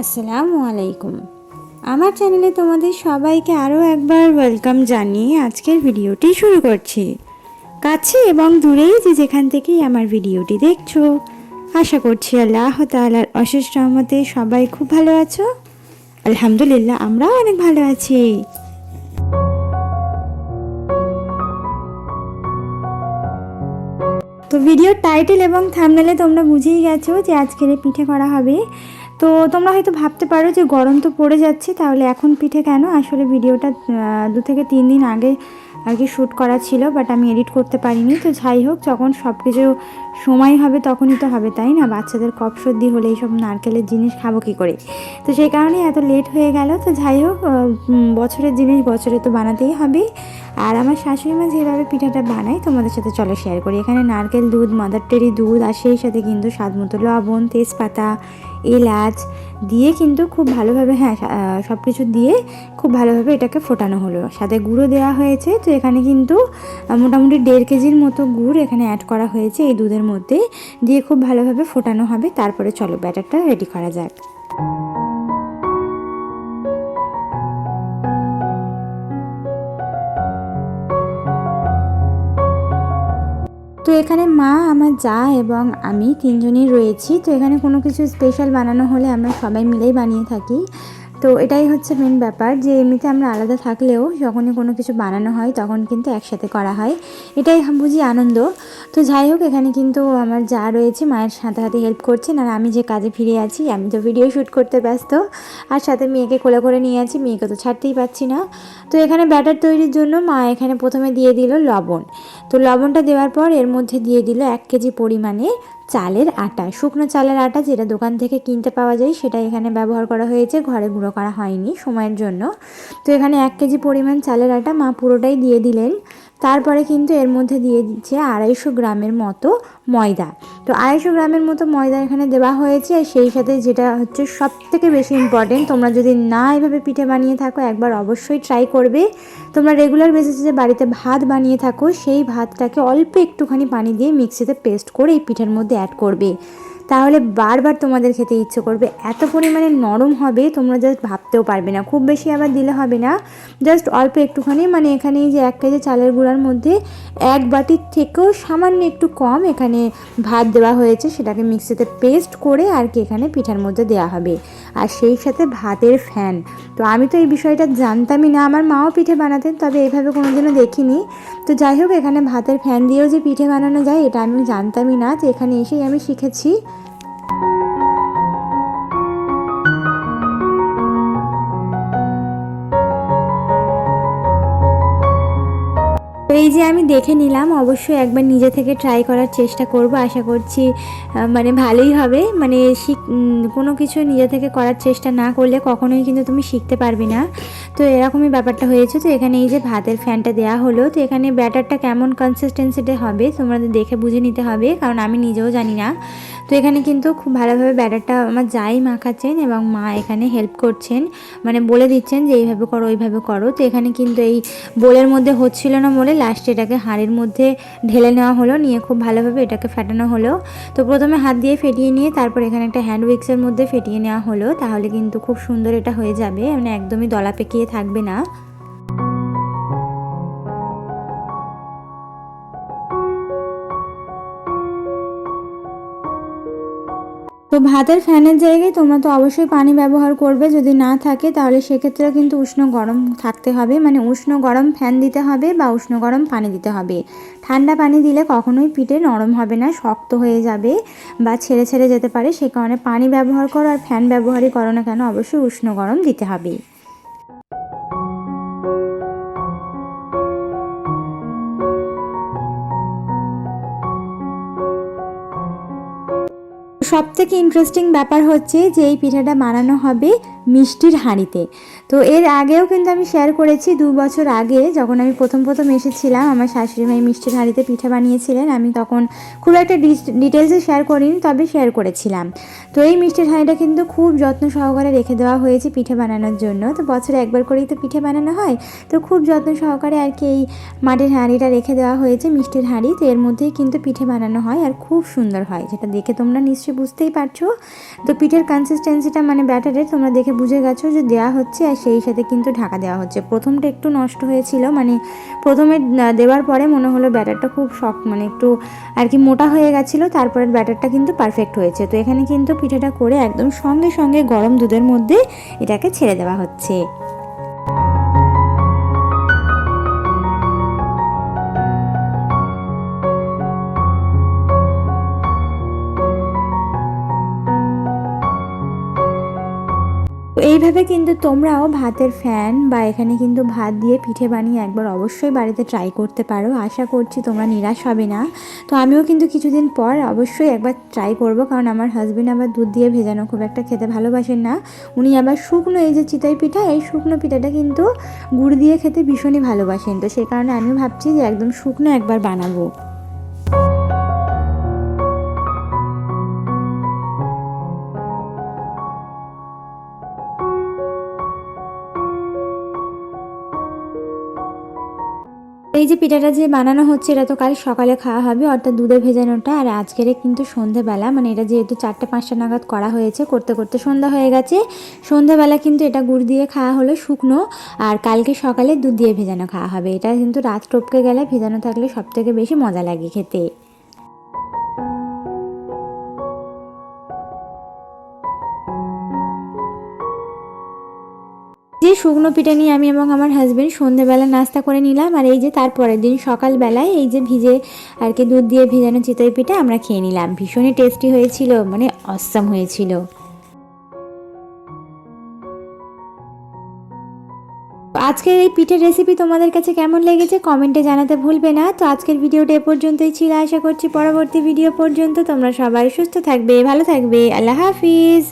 আসসালামু আলাইকুম। আমার চ্যানেলে তোমাদের সবাইকে আরও একবার ওয়েলকাম জানিয়ে আজকের ভিডিওটি শুরু করছি। কাছে এবং দূরেই যে যেখান থেকেই আমার ভিডিওটি দেখছ, আশা করছি আল্লাহ তাআলার অশেষ রহমতে সবাই খুব ভালো আছো। আলহামদুলিল্লাহ, আমরাও অনেক ভালো আছি। তো ভিডিওর টাইটেল এবং থামনেলে তোমরা বুঝেই গেছো যে আজকের পিঠে করা হবে তো তোমরা হয়তো ভাবতে পারো যে গরম তো পড়ে যাচ্ছে, তাহলে এখন পিঠে কেন? আসলে ভিডিওটা দু থেকে তিন দিন আগে আর কি শ্যুট করা ছিল বাট আমি এডিট করতে পারিনি। তো যাই হোক, যখন সব কিছু সময় হবে তখনই তো হবে, তাই না? বাচ্চাদের কফ সর্দি হলে এইসব নারকেলের জিনিস খাব কী করে? তো সেই কারণে এত লেট হয়ে গেল। তো যাই হোক বছরের জিনিস বছরে তো বানাতেই হবে। আর আমার শাশুড়ি মা যেভাবে পিঠাটা বানায়, তোমাদের সাথে চলো শেয়ার করি। এখানে নারকেল দুধ মাদার টেরি দুধ, আর সেই সাথে কিন্তু স্বাদ মতো লবণ, তেজপাতা এলাচ দিয়ে কিন্তু খুব ভালোভাবে হ্যাঁ সব কিছু দিয়ে খুব ভালোভাবে এটাকে ফোটানো হলো। সাথে গুঁড়ো দেওয়া হয়েছে, তো এখানে কিন্তু মোটামুটি দেড় কেজির মতো গুড় এখানে অ্যাড করা হয়েছে এই দুধের মধ্যে, দিয়ে খুব ভালোভাবে ফোটানো হবে। তারপরে চলো ব্যাটারটা রেডি করা যাক। তো এখানে মা, আমার যা এবং আমি তিনজনই রয়েছি। তো এখানে কোনো কিছু স্পেশাল বানানো হলে আমরা সবাই মিলেই বানিয়ে থাকি। তো এটাই হচ্ছে মেন ব্যাপার যে এমনিতে আমরা আলাদা থাকলেও যখনই কোনো কিছু বানানো হয় তখন কিন্তু একসাথে করা হয়। এটাই বুঝি আনন্দ। তো যাই হোক, এখানে কিন্তু আমার যা রয়েছে মায়ের সাথে সাথে হেল্প করছেন আর আমি যে কাজে ফিরে আছি, আমি তো ভিডিও শ্যুট করতে ব্যস্ত। আর সাথে মেয়েকে কোলে করে নিয়ে আছি, মেয়েকে তো ছাড়তেই পারছি না। তো এখানে ব্যাটার তৈরির জন্য মা এখানে প্রথমে দিয়ে দিল লবণ। তো লবণটা দেওয়ার পর এর মধ্যে দিয়ে দিল এক কেজি পরিমাণে চালের আটা, শুকনো চালের আটা যেটা দোকান থেকে কিনতে পাওয়া যায় সেটা এখানে ব্যবহার করা হয়েছে, ঘরে গুঁড়ো করা হয়নি সময়ের জন্য। তো এখানে এক কেজি পরিমাণ চালের আটা মা পুরোটাই দিয়ে দিলেন। তারপরে কিন্তু এর মধ্যে দিয়ে দিচ্ছে আড়াইশো গ্রামের মতো ময়দা। তো আড়াইশো গ্রামের মতো ময়দা এখানে দেওয়া হয়েছে সেই সাথে যেটা হচ্ছে সব থেকে বেশি ইম্পর্টেন্ট তোমরা যদি না এভাবে পিঠে বানিয়ে থাকো, একবার অবশ্যই ট্রাই করবে। তোমরা রেগুলার বেসিসে যে বাড়িতে ভাত বানিয়ে থাকো, সেই ভাতটাকে অল্প একটুখানি পানি দিয়ে মিক্সিতে পেস্ট করে এই পিঠের মধ্যে অ্যাড করবে। তাহলে বারবার তোমাদের খেতে ইচ্ছে করবে। এত পরিমাণে নরম হবে, তোমরা জাস্ট ভাবতেও পারবে না। খুব বেশি আবার দিলে হবে না। জাস্ট অল্প একটুখানি মানে এখানে যে এক কেজি চালের গুঁড়ার মধ্যে এক বাটির থেকেও সামান্য একটু কম এখানে ভাত দেওয়া হয়েছে। সেটাকে মিক্সিতে পেস্ট করে আর কি এখানে পিঠার মধ্যে দেওয়া হবে। আর সেই সাথে ভাতের ফ্যান। তো আমি তো এই বিষয়টা জানতামই না। আমার মাও পিঠে বানাতেন, তবে এইভাবে কোনোদিনও দেখিনি। তো যাই হোক, এখানে ভাতের ফ্যান দিয়েও যে পিঠে বানানো যায়, এটা আমি জানতামই না তো এখানে এসেই আমি শিখেছি। আমি দেখে নিলাম, অবশ্যই একবার নিজে থেকে ট্রাই করার চেষ্টা করব, আশা করছি মানে ভালোই হবে। মানে শিখ কোনো কিছু নিজে থেকে করার চেষ্টা না করলে কখনোই কিন্তু তুমি শিখতে পারবে না। তো এরকমই ব্যাপারটা হয়েছে। তো এখানে এই যে ভাতের ফ্যানটা দেওয়া হলো, তো এখানে ব্যাটারটা কেমন কনসিস্টেন্সিতে হবে তোমাদের দেখে বুঝে নিতে হবে, কারণ আমি নিজেও জানি না। তো এখানে কিন্তু খুব ভালোভাবে ব্যাটারটা আমার যাই মাখাচ্ছেন এবং মা এখানে হেল্প করছেন। মানে বলে দিচ্ছেন যে, এইভাবে করো, ওইভাবে করো। তো এখানে কিন্তু এই বোলের মধ্যে হচ্ছিল না বলে লাস্টে এটাকে হাঁড়ির মধ্যে ঢেলে নেওয়া হলো, নিয়ে খুব ভালোভাবে এটাকে ফাটানো হলো। তো প্রথমে হাত দিয়ে ফেটিয়ে নিয়ে তারপর এখানে একটা হ্যান্ড উইক্সের মধ্যে ফেটিয়ে নেওয়া হলো, তাহলে কিন্তু খুব সুন্দর এটা হয়ে যাবে। মানে একদমই দলা পেকিয়ে থাকবে না। তো ভাতের ফ্যানের জায়গায় তোমরা তো অবশ্যই পানি ব্যবহার করবে। যদি না থাকে, তাহলে সেক্ষেত্রে কিন্তু উষ্ণ গরম থাকতে হবে। মানে উষ্ণ গরম ফ্যান দিতে হবে বা উষ্ণ গরম পানি দিতে হবে। ঠান্ডা পানি দিলে কখনোই পিঠে নরম হবে না, শক্ত হয়ে যাবে বা ছেড়ে ছেড়ে যেতে পারে। সে কারণে পানি ব্যবহার করো আর ফ্যান ব্যবহারই করো না কেন, অবশ্যই উষ্ণ গরম দিতে হবে। সব থেকে ইন্টারেস্টিং ব্যাপার হচ্ছে যে এই পিঠাটা বানানো হবে মিষ্টির হাঁড়িতে। তো এর আগেও কিন্তু আমি শেয়ার করেছি, দু বছর আগে যখন আমি প্রথম প্রথম এসেছিলাম, আমার শাশুড়ি মাই মিষ্টির হাঁড়িতে পিঠে বানিয়েছিলেন। আমি তখন খুব একটা ডিটেলসে শেয়ার করিনি, তবে শেয়ার করেছিলাম। তো এই মিষ্টির হাঁড়িটা কিন্তু খুব যত্ন সহকারে রেখে দেওয়া হয়েছে পিঠে বানানোর জন্য। তো বছরে একবার করেই তো পিঠে বানানো হয়। তো খুব যত্ন সহকারে আর কি এই মাটির হাঁড়িটা রেখে দেওয়া হয়েছে, মিষ্টির হাঁড়ি। তো এর মধ্যেই কিন্তু পিঠে বানানো হয় আর খুব সুন্দর হয়। যেটা দেখে তোমরা নিশ্চয়ই বুঝতেই পারছ। তো পিঠের কনসিস্টেন্সিটা মানে ব্যাটারের তোমরা দেখে বুঝে গেছো যে দেওয়া হচ্ছে আর সেই সাথে কিন্তু ঢাকা দেওয়া হচ্ছে। প্রথমটা একটু নষ্ট হয়েছিল মানে প্রথমে দেওয়ার পরে মনে হলো ব্যাটারটা খুব শক্ত মানে একটু আর কি মোটা হয়ে গেছিল, তারপরে ব্যাটারটা কিন্তু পারফেক্ট হয়েছে। তো এখানে কিন্তু পিঠেটা করে একদম সঙ্গে সঙ্গে গরম দুধের মধ্যে এটাকে ছেড়ে দেওয়া হচ্ছে। এইভাবে কিন্তু তোমরাও ভাতের ফ্যান বা এখানে কিন্তু ভাত দিয়ে পিঠে বানিয়ে একবার অবশ্যই বাড়িতে ট্রাই করতে পারো। আশা করছি তোমরা নিরাশ হবে না। তো আমিও কিন্তু কিছুদিন পর অবশ্যই একবার ট্রাই করব, কারণ আমার হাজবেন্ড আবার দুধ দিয়ে ভেজানো খুব একটা খেতে ভালোবাসেন না। উনি আবার শুকনো এই যে চিতাই পিঠা, এই শুকনো পিঠাটা কিন্তু গুড় দিয়ে খেতে ভীষণই ভালোবাসেন। তো সেই কারণে আমিও ভাবছি যে একদম শুকনো একবার বানাবো। এই যে পিঠাটা যে বানানো হচ্ছে, এটা তো কাল সকালে খাওয়া হবে, অর্থাৎ দুধে ভেজানোটা। আর আজকের কিন্তু সন্ধেবেলা মানে এটা যেহেতু চারটে পাঁচটা নাগাদ করা হয়েছে, করতে করতে সন্ধ্যা হয়ে গেছে। সন্ধেবেলা কিন্তু এটা গুড় দিয়ে খাওয়া হলো শুকনো, আর কালকে সকালে দুধ দিয়ে ভেজানো খাওয়া হবে। এটা কিন্তু রাত টপকে গেলে ভেজানো থাকলে সবথেকে বেশি মজা লাগে খেতে। যে শুকনো পিঠা নিয়ে আমি এবং আমার হাজবেন্ড সন্ধেবেলা নাস্তা করে নিলাম। আর এই যে তারপরের দিন সকালবেলায় এই যে ভিজে আর কি দুধ দিয়ে ভেজানো চিতই পিঠা আমরা খেয়ে নিলাম। ভীষণই টেস্টি হয়েছিল মানে অসম হয়েছিল। আজকের এই পিঠের রেসিপি তোমাদের কাছে কেমন লেগেছে কমেন্টে জানাতে ভুলবে না। তো আজকের ভিডিওটা এ পর্যন্তই ছিল। আশা করছি পরবর্তী ভিডিও পর্যন্ত তোমরা সবাই সুস্থ থাকবে, ভালো থাকবে। আল্লাহ হাফিজ।